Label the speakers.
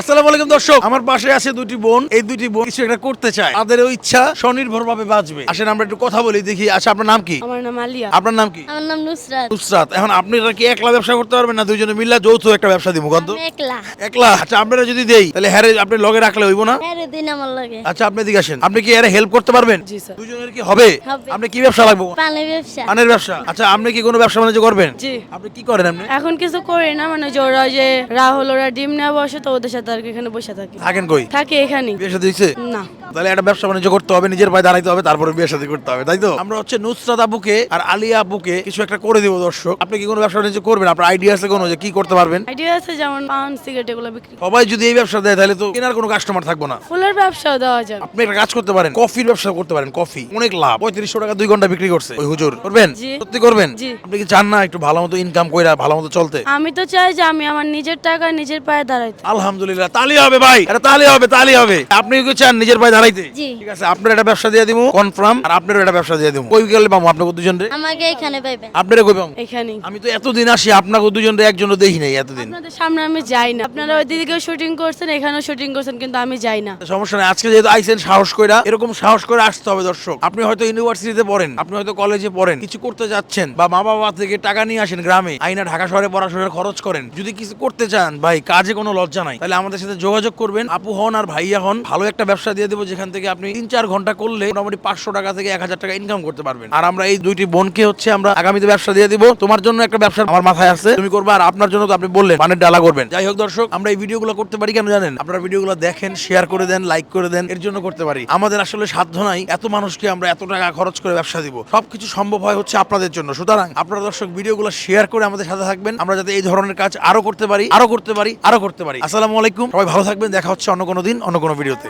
Speaker 1: আসসালামু আলাইকুম দর্শক। আমার পাশে আছে দুটি বোন। এই দুটি বোন কিছু একটা করতে চায়। তাদের ওই ইচ্ছা স্বনির্ভর ভাবে বাঁচবে। আসেন আমরা একটু কথা বলি দেখি। আচ্ছা আপনার নাম কি?
Speaker 2: আমার নাম আলিয়া।
Speaker 1: আপনার নাম কি?
Speaker 3: আমার নাম নুসরাত।
Speaker 1: নুসরাত। এখন আপনি এটা কি একলা ব্যবসা করতে পারবেন না দুইজনে যৌথ একটা ব্যবসা দিব কত
Speaker 3: একলা।
Speaker 1: একলা? আচ্ছা আপনারা যদি দেই তাহলে হ্যারে আপনি লগে রাখলে হইব না?
Speaker 3: হ্যাঁ রে, দিন আমার লাগে।
Speaker 1: আচ্ছা আপনি এদিকে আসেন। আপনি কি এর হেল্প করতে পারবেন?
Speaker 2: জি স্যার।
Speaker 1: দুইজনের কি হবে। আপনি কি ব্যবসা লাগবে?
Speaker 3: পানি ব্যবসা।
Speaker 1: পানের ব্যবসা। আচ্ছা আপনি কি কোনো ব্যবসা বাণিজ্য করবেন?
Speaker 2: জি।
Speaker 1: আপনি কি করেন আপনি?
Speaker 2: এখন কিছু করি না মানে যে ওরা যে রাহুল ওরা ডিম নেওয়া বসে তো ওদের সাথে আর এখানে বসে থাকি।
Speaker 1: থাকেন কই?
Speaker 2: থাকি এখানেই।
Speaker 1: বিয়ে শাদী হইছে?
Speaker 2: না।
Speaker 1: তাহলে একটা ব্যবসা বাণিজ্য করতে হবে নিজের পায়ে দাঁড়াইতে হবে তারপরে বিয়ে শাদী করতে হবে তাই তো? আমরা হচ্ছে নুসরাত আবুকে আর আলিয়া আবুকে কিছু একটা করে দেবো দর্শক। আপনি কি কোনো ব্যবসা বাণিজ্য করবেন? আপনার আইডিয়া আছে কোনো যে কি করতে পারবেন?
Speaker 2: আইডিয়া আছে যেমন পান সিগারেট এগুলো বিক্রি।
Speaker 1: সবাই যদি এই ব্যবসা দেয় তাহলে তো কেনার কোনো কাস্টমার থাকব না।
Speaker 2: ফুলের ব্যবসাও দেওয়া যাবে
Speaker 1: আপনি একটা কাজ করতে পারেন কফির ব্যবসা করতে পারেন কফি। অনেক লাভ। পঁয়ত্রিশশো টাকা দুই ঘণ্টা বিক্রি করছে। ওই হুজুর করবেন?
Speaker 2: জি।
Speaker 1: সত্যি করবেন?
Speaker 2: জি।
Speaker 1: আপনি কি চান না একটু ভালো মতো ইনকাম কইরা ভালো মতো চলতে?
Speaker 2: আমি তো চাই যে আমি আমার নিজের টাকা নিজের পায়ে দাঁড়াইতে।
Speaker 1: আলহামদুলিল্লাহ। তালি হবে ভাই। এটা তালি হবে তালি হবে। আপনি কি চান নিজের পায়ে দাঁড়াইতে? ঠিক আছে আপনার একটা ব্যবসা দিয়ে দিব কনফার্ম আর আপনারও একটা ব্যবসা দিয়ে দিব কই গেলে পাবো আপনাকে দুজন রে?
Speaker 3: আমাকে এখানে পাইবেন।
Speaker 1: আপনারা কই পাবো
Speaker 2: এখানেই।
Speaker 1: আমি তো এতদিন আসি আপনাকে দুজন রে একজনও দেখি নাই এতদিন।
Speaker 2: আপনাদের সামনে আমি যাই না। আপনারা ওই দিদিকেও শুটিং করছেন এখানেও শুটিং করছেন কিন্তু আমি যাই না।
Speaker 1: সমস্যা নাই আজকে যেহেতু আইসেন সাহস কইরা এরকম সাহস করে আসতে হবে দর্শক। আপনি হয়তো ইউনিভার্সিটিতে পড়েন আপনি হয়তো কলেজে পড়েন কিছু করতে যাচ্ছেন বা মা বাবা থেকে টাকা নিয়ে আসেন গ্রামে আইনা ঢাকা শহরে পড়াশোনার খরচ করেন। যদি কিছু করতে চান ভাই কাজে কোনো লজ্জা নাই। তাহলে আমাদের সাথে যোগাযোগ করবেন। আপু হন আর ভাইয়া হন, ভালো একটা ব্যবসা দিয়ে দেবো যেখান থেকে আপনি তিন চার ঘণ্টা করলে মোটামুটি পাঁচশো টাকা থেকে এক হাজার টাকা ইনকাম করতে পারবেন। আর আমরা এই দুইটি বোনকে হচ্ছে আমরা আগামীতে ব্যবসা দিয়ে দিব। তোমার জন্য একটা ব্যবসা আমার মাথায় আছে। তুমি করবে আর আপনার জন্য তো আপনি বললেন পানের ডালা করবেন। যাই হোক দর্শক, আমরা এই ভিডিওগুলো করতে পারি কেন জানেন? আপনারা ভিডিওগুলো দেখেন শেয়ার করে দেন লাইক করে দেন, এর জন্য করতে পারি। আমাদের আসলে সাধ্য নাই এত মানুষকে আমরা এত টাকা খরচ করে ব্যবসা দিব। সবকিছু সম্ভব হয় হচ্ছে আপনাদের জন্য। সুতরাং আপনারা দর্শক, ভিডিওগুলো শেয়ার করে আমাদের সাথে থাকবেন। আমরা যাতে এই ধরনের কাজ আরও করতে পারি, আরও করতে পারি, আরও করতে পারি। আসসালামু আলাইকুম। সবাই ভালো থাকবেন দেখা হচ্ছে অন্য কোনো দিন অন্য কোনো ভিডিওতে।